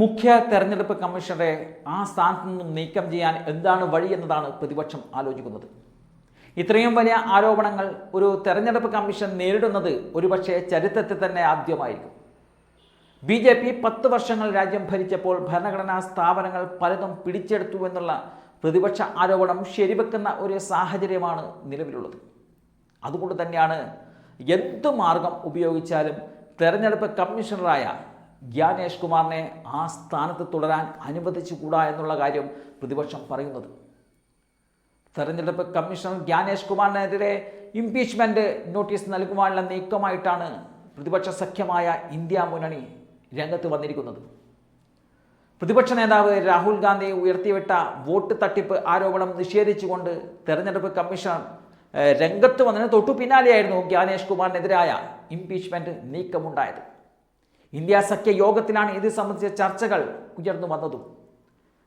മുഖ്യ തെരഞ്ഞെടുപ്പ് കമ്മീഷണറെ ആ സ്ഥാനത്ത് നിന്നും നീക്കം ചെയ്യാൻ എന്താണ് വഴി എന്നതാണ് പ്രതിപക്ഷം ആലോചിക്കുന്നത്. ഇത്രയും വലിയ ആരോപണങ്ങൾ ഒരു തെരഞ്ഞെടുപ്പ് കമ്മീഷൻ നേരിടുന്നത് ഒരുപക്ഷെ ചരിത്രത്തിൽ തന്നെ ആദ്യമായിരിക്കും. ബി ജെ പി പത്ത് വർഷങ്ങൾ രാജ്യം ഭരിച്ചപ്പോൾ ഭരണഘടനാ സ്ഥാപനങ്ങൾ പലതും പിടിച്ചെടുത്തു എന്നുള്ള പ്രതിപക്ഷ ആരോപണം ശരിവെക്കുന്ന ഒരു സാഹചര്യമാണ് നിലവിലുള്ളത്. അതുകൊണ്ട് തന്നെയാണ് എന്ത് മാർഗം ഉപയോഗിച്ചാലും തെരഞ്ഞെടുപ്പ് കമ്മീഷണറായ ഗ്യാനേഷ് കുമാറിനെ ആ സ്ഥാനത്ത് തുടരാൻ അനുവദിച്ചുകൂടാ എന്നുള്ള കാര്യം പ്രതിപക്ഷം പറയുന്നത്. തെരഞ്ഞെടുപ്പ് കമ്മീഷണർ ഗ്യാനേഷ് കുമാറിനെതിരെ ഇംപീച്ച്മെന്റ് നോട്ടീസ് നൽകുവാനുള്ള നീക്കമായിട്ടാണ് പ്രതിപക്ഷ സഖ്യമായ ഇന്ത്യ മുന്നണി രംഗത്ത് വന്നിരിക്കുന്നത്. പ്രതിപക്ഷ നേതാവ് രാഹുൽ ഗാന്ധി ഉയർത്തിവിട്ട വോട്ട് തട്ടിപ്പ് ആരോപണം നിഷേധിച്ചുകൊണ്ട് തെരഞ്ഞെടുപ്പ് കമ്മീഷൻ രംഗത്ത് വന്നതിന് തൊട്ടു പിന്നാലെയായിരുന്നു ഗ്യാനേഷ് കുമാറിനെതിരായ ഇംപീച്ച്മെന്റ് നീക്കമുണ്ടായത്. ഇന്ത്യ സഖ്യ യോഗത്തിലാണ് ഇത് സംബന്ധിച്ച ചർച്ചകൾ ഉയർന്നു വന്നതും.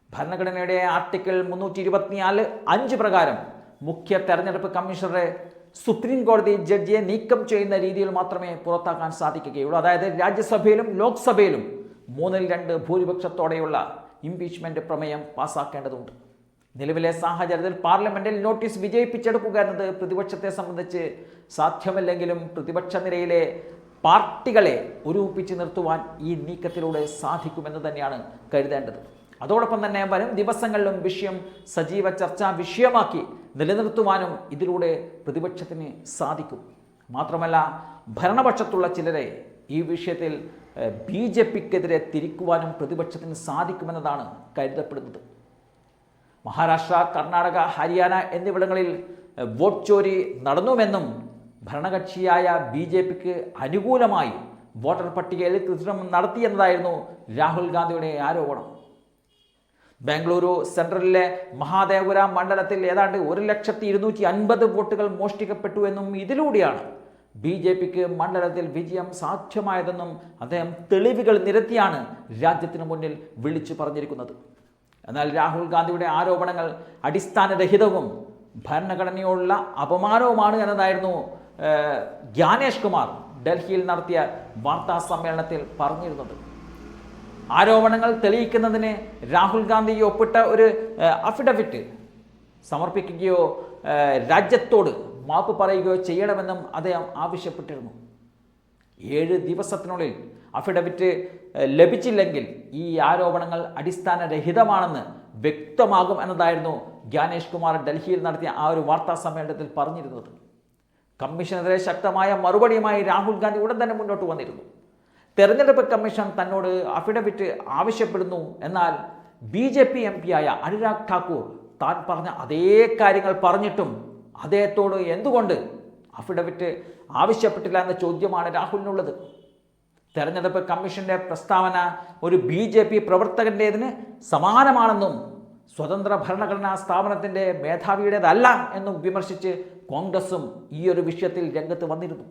ഭരണഘടനയുടെ ആർട്ടിക്കിൾ മുന്നൂറ്റി ഇരുപത്തിനാല് അഞ്ച് പ്രകാരം മുഖ്യ തെരഞ്ഞെടുപ്പ് കമ്മീഷണറെ സുപ്രീം കോടതി ജഡ്ജിയെ നീക്കം ചെയ്യുന്ന രീതിയിൽ മാത്രമേ പുറത്താക്കാൻ സാധിക്കുകയുള്ളൂ. അതായത് രാജ്യസഭയിലും ലോക്സഭയിലും മൂന്നിൽ രണ്ട് ഭൂരിപക്ഷത്തോടെയുള്ള ഇംപീച്ച്മെന്റ് പ്രമേയം പാസ്സാക്കേണ്ടതുണ്ട് നിലവിലെ സാഹചര്യത്തിൽ പാർലമെന്റിൽ നോട്ടീസ് വിജയിപ്പിച്ചെടുക്കുക എന്നത് പ്രതിപക്ഷത്തെ സംബന്ധിച്ച് സാധ്യമല്ലെങ്കിലും പ്രതിപക്ഷ നിരയിലെ പാർട്ടികളെ ഒരുമിപ്പിച്ച് നിർത്തുവാൻ ഈ നീക്കത്തിലൂടെ സാധിക്കുമെന്ന് തന്നെയാണ് കരുതേണ്ടത്. അതോടൊപ്പം തന്നെ വരും ദിവസങ്ങളിലും വിഷയം സജീവ ചർച്ചാ വിഷയമാക്കി നിലനിർത്തുവാനും ഇതിലൂടെ പ്രതിപക്ഷത്തിന് സാധിക്കും. മാത്രമല്ല ഭരണപക്ഷത്തുള്ള ചിലരെ ഈ വിഷയത്തിൽ ബി ജെ പിക്കെതിരെ തിരിക്കുവാനും പ്രതിപക്ഷത്തിന് സാധിക്കുമെന്നതാണ് കരുതപ്പെടുന്നത്. മഹാരാഷ്ട്ര കർണാടക ഹരിയാന എന്നിവിടങ്ങളിൽ വോട്ട് ചോരി നടന്നുവെന്നും ഭരണകക്ഷിയായ ബി ജെ പിക്ക് അനുകൂലമായി വോട്ടർ പട്ടികയിൽ കൃത്രിമം നടത്തിയെന്നതായിരുന്നു രാഹുൽ ഗാന്ധിയുടെ ആരോപണം. ബാംഗ്ലൂരു സെൻട്രലിലെ മഹാദേവപുര മണ്ഡലത്തിൽ ഏതാണ്ട് ഒരു ലക്ഷത്തി ഇരുന്നൂറ്റി അൻപത് വോട്ടുകൾ മോഷ്ടിക്കപ്പെട്ടു എന്നും ഇതിലൂടെയാണ് ബി ജെ പിക്ക് മണ്ഡലത്തിൽ വിജയം സാധ്യമായതെന്നും അദ്ദേഹം തെളിവുകൾ നിരത്തിയാണ് രാജ്യത്തിന് മുന്നിൽ വിളിച്ചു പറഞ്ഞിരിക്കുന്നത്. എന്നാൽ രാഹുൽ ഗാന്ധിയുടെ ആരോപണങ്ങൾ അടിസ്ഥാനരഹിതവും ഭരണഘടനയോടുള്ള അപമാനവുമാണ് എന്നതായിരുന്നു ജ്ഞാനേഷ് കുമാർ ഡൽഹിയിൽ നടത്തിയ വാർത്താ സമ്മേളനത്തിൽ പറഞ്ഞിരുന്നത്. ആരോപണങ്ങൾ തെളിയിക്കുന്നതിന് രാഹുൽ ഗാന്ധി ഒപ്പിട്ട ഒരു അഫിഡവിറ്റ് സമർപ്പിക്കുകയോ രാജ്യത്തോട് മാപ്പ് പറയുകയോ ചെയ്യണമെന്നും അദ്ദേഹം ആവശ്യപ്പെട്ടിരുന്നു. ഏഴ് ദിവസത്തിനുള്ളിൽ അഫിഡവിറ്റ് ലഭിച്ചില്ലെങ്കിൽ ഈ ആരോപണങ്ങൾ അടിസ്ഥാനരഹിതമാണെന്ന് വ്യക്തമാകും എന്നതായിരുന്നു ജ്ഞാനേഷ് കുമാർ ഡൽഹിയിൽ നടത്തിയ ആ ഒരു വാർത്താ സമ്മേളനത്തിൽ പറഞ്ഞിരുന്നത്. കമ്മീഷനെതിരെ ശക്തമായ മറുപടിയുമായി രാഹുൽ ഗാന്ധി ഉടൻ തന്നെ മുന്നോട്ട് വന്നിരുന്നു. തെരഞ്ഞെടുപ്പ് കമ്മീഷൻ തന്നോട് അഫിഡവിറ്റ് ആവശ്യപ്പെടുന്നു എന്നാൽ ബി ജെ പി എം പിയായ അനുരാഗ് ഠാക്കൂർ താൻ പറഞ്ഞ അതേ കാര്യങ്ങൾ പറഞ്ഞിട്ടും അദ്ദേഹത്തോട് എന്തുകൊണ്ട് അഫിഡവിറ്റ് ആവശ്യപ്പെട്ടില്ല എന്ന ചോദ്യമാണ് രാഹുലിനുള്ളത്. തെരഞ്ഞെടുപ്പ് കമ്മീഷന്റെ പ്രസ്താവന ഒരു ബി ജെ പി പ്രവർത്തകന്റേതിന് സമാനമാണെന്നും സ്വതന്ത്ര ഭരണഘടനാ സ്ഥാപനത്തിന്റെ മേധാവിയുടേതല്ല എന്നും വിമർശിച്ച് കോൺഗ്രസും ഈ ഒരു വിഷയത്തിൽ രംഗത്ത് വന്നിരുന്നു.